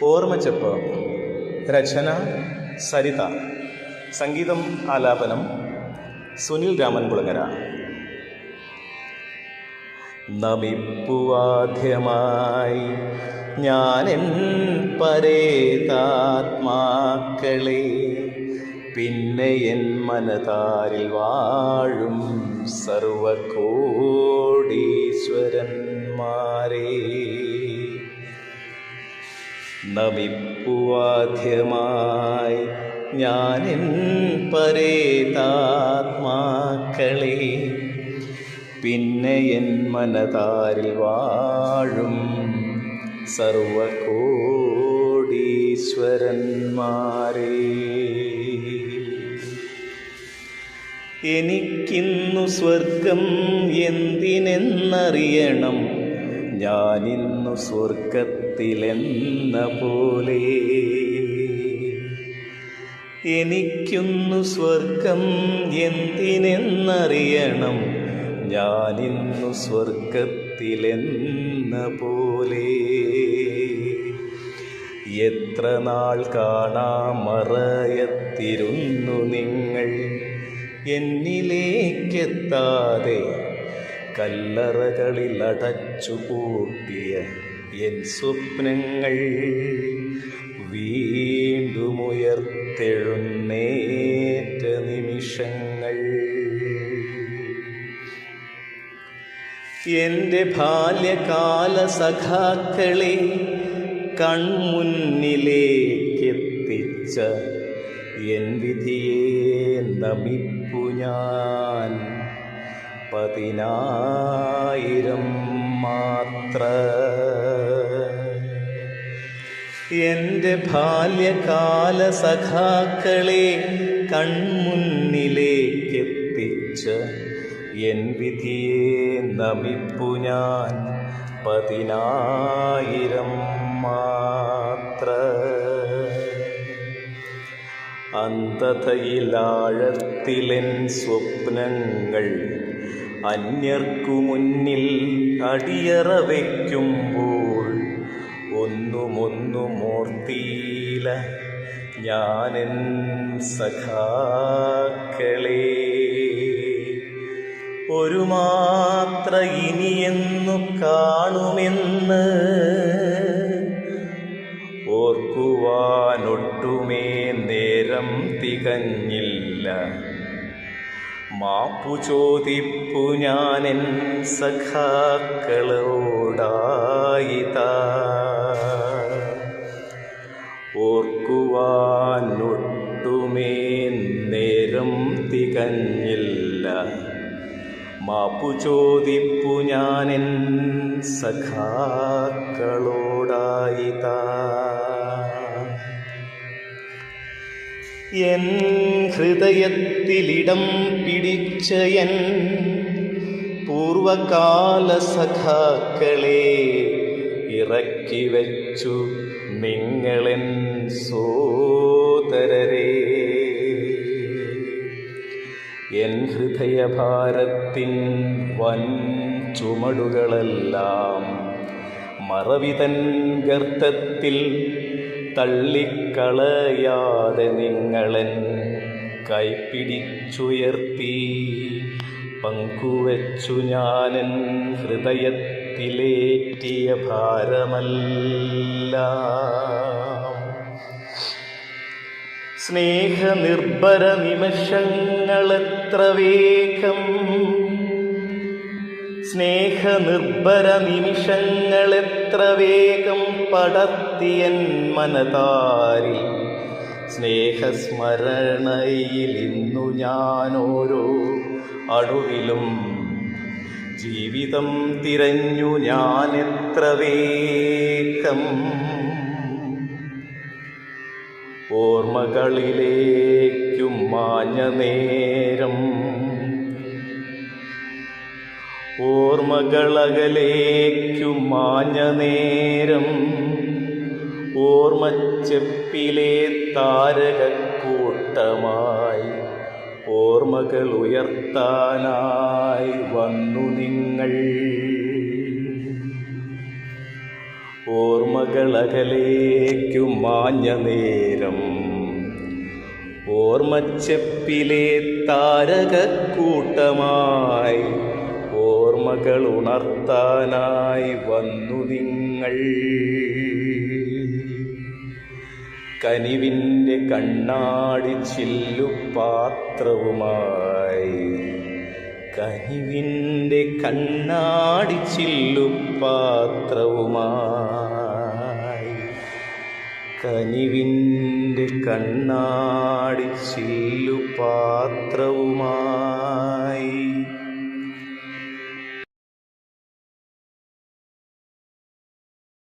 ഓർമ്മച്ചെപ്പ് രചന സരിത സംഗീതം ആലാപനം സുനിൽ രാമൻ കുളങ്ങര നമിപ്പുവാദ്യമായി ഞാനെൻ പരേതാത്മാക്കളെ പിന്നെ എൻ മനതാരിൽ വാഴും സർവകോടീശ്വരന്മാരെ. നമിപ്പുവാദ്യമായി ഞാനിൻ പരേതാത്മാക്കളെ. പിന്നെ എൻ മനതാരിൽ വാഴും സർവകോടീശ്വരന്മാരെ. എനിക്കിന്നു സ്വർഗം എന്തിനെന്നറിയണം? ഞാനിന്നു സ്വർഗത്തിലെന്ന പോലെ എനിക്കുന്നു സ്വർഗം എന്തിനെന്നറിയണം? ഞാനിന്നു സ്വർഗത്തിലെന്ന പോലെ എത്ര നാൾ കാണാമറയത്തിരുന്നു നിങ്ങൾ? എന്നിലേക്കെത്താതെ കല്ലറകളിൽ അടച്ചു പൂട്ടിയ എൻ സ്വപ്നങ്ങൾ വീണ്ടുമുയർത്തെഴുന്നേറ്റ നിമിഷങ്ങൾ. എന്റെ ബാല്യകാല സഖാക്കളെ കൺമുന്നിലേക്കെത്തിച്ച എൻ വിധിയെ നമിപ്പു ഞാൻ. പതിനായിരം മാത്ര. എന്റെ ബാല്യകാല സഖാക്കളെ കൺമുന്നിലേക്കെത്തിച്ച് എൻ വിധിയെ നമിപ്പു ഞാൻ പതിനായിരം മാത്ര. അന്ധതയിലാഴത്തിലെൻ സ്വപ്നങ്ങൾ അന്യർക്കു മുന്നിൽ അടിയറ വയ്ക്കുമ്പോൾ ഒന്നുമൊന്നും ഓർത്തീല ഞാനെൻ സഖാക്കളെ. ഒരു മാത്ര ഇനിയെന്നു കാണുമെന്ന് ഓർക്കുവാനൊട്ടുമേ നേരം തികഞ്ഞില്ല. മാപ്പു ചോദിപ്പു ഞാനെൻ സഖാക്കളോടായിതാ. ഓർക്കുവാനൊട്ടുമേ നേരം തികഞ്ഞില്ല. മാപ്പു ചോദിപ്പു ഞാനെൻ സഖാക്കളോടായിതാ. എൻ ഹൃദയത്തിലിടം പിടിച്ച എൻ പൂർവകാല സഖാക്കളെ ഇറക്കി വച്ചു നിങ്ങളെൻ സോദരരെ. എൻ ഹൃദയഭാരത്തിൻ വൻ ചുമടുകളെല്ലാം മറവിതൻ ഗർത്തത്തിൽ തള്ളിക്കളയാതെ നിങ്ങളൻ കൈപ്പിടിച്ചുയർത്തി പങ്കുവച്ചു ഞാനൻ ഹൃദയത്തിലേറ്റിയ ഭാരമല്ല. സ്നേഹനിർഭര നിമിഷങ്ങളെത്ര വേഗം സ്നേഹനിർഭര നിമിഷങ്ങളെത്ര വേഗം പടത്തിയൻ മനതാരി സ്നേഹസ്മരണയിൽ ഇന്നു ഞാൻ ഓരോ ജീവിതം തിരഞ്ഞു ഞാൻ എത്ര വേഗം. ഓർമ്മകളിലേക്കും മാഞ്ഞ നേരം ഓർമ്മകളകലേക്കും മാഞ്ഞ നേരം. ഓർമ്മച്ചെപ്പിലെ താരകക്കൂട്ടമായി ഓർമ്മകൾ ഉയർത്താനായി വന്നു നിങ്ങൾ. ഓർമ്മകളകലേക്കു മാഞ്ഞ നേരം. ഓർമ്മച്ചെപ്പിലെ താരകക്കൂട്ടമായി ഓർമ്മകൾ ഉണർത്താനായി വന്നു നിങ്ങൾ. കനിവിന്റെ കണ്ണാടി ചില്ലു പാത്രവുമായി. കനിവിന്റെ കണ്ണാടി ചില്ലു പാത്രവുമായി. കനിവിന്റെ കണ്ണാടി ചില്ലു പാത്രവുമായി.